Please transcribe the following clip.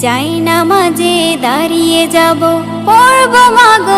যাই নামাজে দাঁড়িয়ে যাব পড়ব মাগো